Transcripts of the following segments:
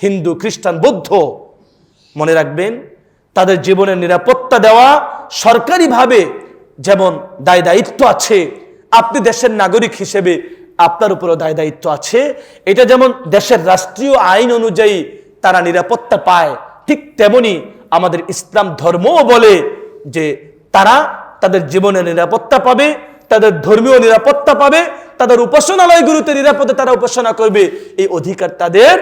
হিন্দু, খ্রিস্টান, বৌদ্ধ মনে রাখবেন, তাদের জীবনের নিরাপত্তা দেওয়া সরকারিভাবে যেমন দায় দায়িত্ব আছে, আপনি দেশের নাগরিক হিসেবে আপনার উপরও দায় দায়িত্ব আছে, এটা যেমন দেশের রাষ্ট্রীয় আইন অনুযায়ী তারা নিরাপত্তা পায়, ঠিক তেমনি আমাদের ইসলাম ধর্মও বলে যে তারা তাদের জীবনের নিরাপত্তা পাবে, তাদের ধর্মীয় নিরাপত্তা পাবে, তাদের উপাসনালয়গুলোতে নিরাপদে তারা উপাসনা করবে, এই অধিকার তাদের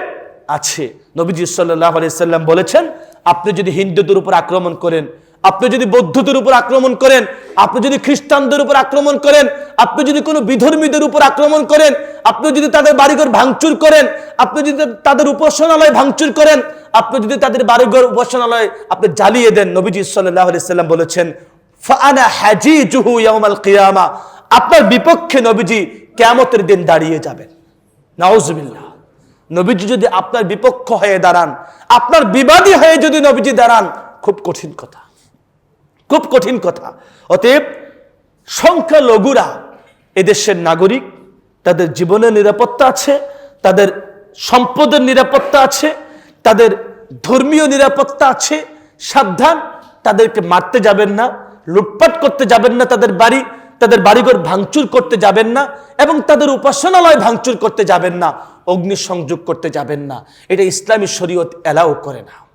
আছে। নবীজি সাল্লাহ সাল্লাম বলেছেন, আপনি যদি হিন্দুদের উপর আক্রমণ করেন, আপনি যদি বৌদ্ধদের উপর আক্রমণ করেন, আপনি যদি খ্রিস্টানদের উপর আক্রমণ করেন, আপনি যদি কোনো বিধর্মীদের উপর আক্রমণ করেন, আপনি যদি তাদের বাড়িঘর ভাঙচুর করেন, আপনি যদি তাদের উপাসনালয় ভাঙচুর করেন, আপনি যদি তাদের বাড়িঘর উপাসনালয় আপনি জ্বালিয়ে দেন, নবীজি সাল্লাহ সাল্লাম বলেছেন, ফাআনা হাজিজুহু ইয়াউমাল কিয়ামা আপনার বিপক্ষে নবীজি কিয়ামতের দিন দাঁড়িয়ে যাবেন। নাউজুবিল্লাহ। নবীজি যদি আপনার বিপক্ষ হয়ে দাঁড়ান, আপনার বিবাদী হয়ে যদি নবীজি দাঁড়ান, খুব কঠিন কথা। খুব কঠিন কথা। অতএব সংখ্যালঘুরা এদেশের নাগরিক, তাদের জীবনের নিরাপত্তা আছে, তাদের সম্পদের নিরাপত্তা আছে, তাদের ধর্মীয় নিরাপত্তা আছে, সাবধান, তাদেরকে মারতে যাবেন না, লুটপাট করতে যাবেন না তাদের বাড়ি তাদের বাড়িঘর ভাঙচুর করতে যাবেন না এবং তাদের উপাসনালয় ভাঙচুর করতে যাবেন না অগ্নি সংযোগ করতে যাবেন না। এটা ইসলামী শরীয়ত এলাও করে না।